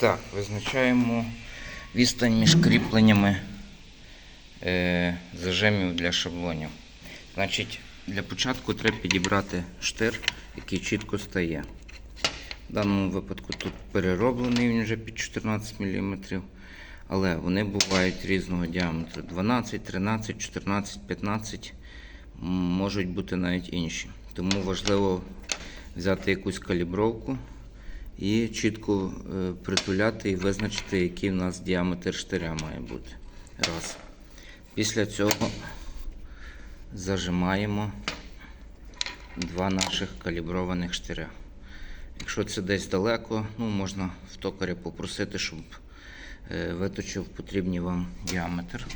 Так, визначаємо відстань між кріпленнями е, зажимів для шаблонів. Значить, для початку треба підібрати штир, який чітко стає. В даному випадку тут перероблений він вже під 14 мм, але вони бувають різного діаметру: 12, 13, 14, 15, можуть бути навіть інші. Тому важливо взяти якусь калібровку і чітко е, притуляти і визначити, який в нас діаметр штиря має бути. Раз. Після цього зажимаємо два наших каліброваних штиря. Якщо це десь далеко, ну, можна в токаря попросити, щоб е, виточив потрібний вам діаметр.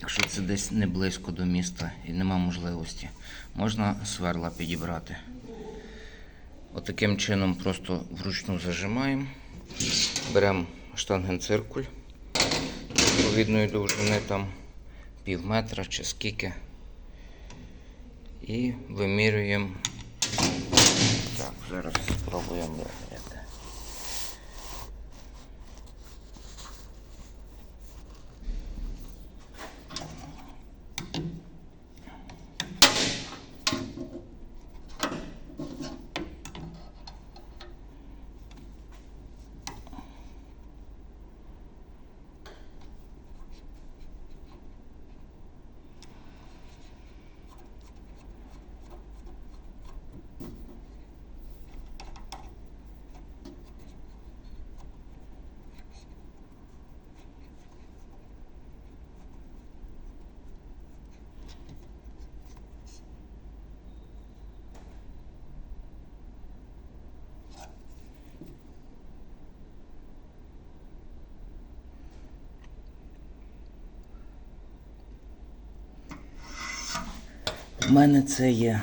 Якщо це десь не близько до міста і нема можливості, можна сверла підібрати. Отаким чином просто вручну зажимаємо. Беремо штангенциркуль відповідної довжини там пів метра чи скільки. І вимірюємо. Так, зараз спробуємо У мене це є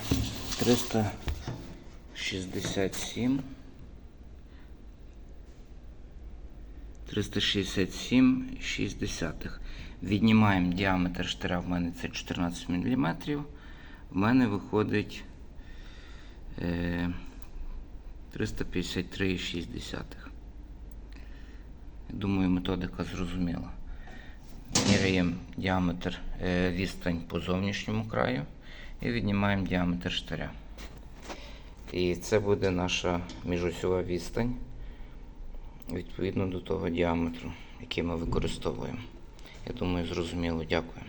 367. 367 60. Віднімаємо діаметр штира, в мене це 14 мм. В мене виходить е, 353,6. Думаю, методика зрозуміла. Міряємо діаметр е, відстань по зовнішньому краю і віднімаємо діаметр штиря. І це буде наша міжосьова відстань відповідно до того діаметру, який ми використовуємо. Я думаю, зрозуміло. Дякую.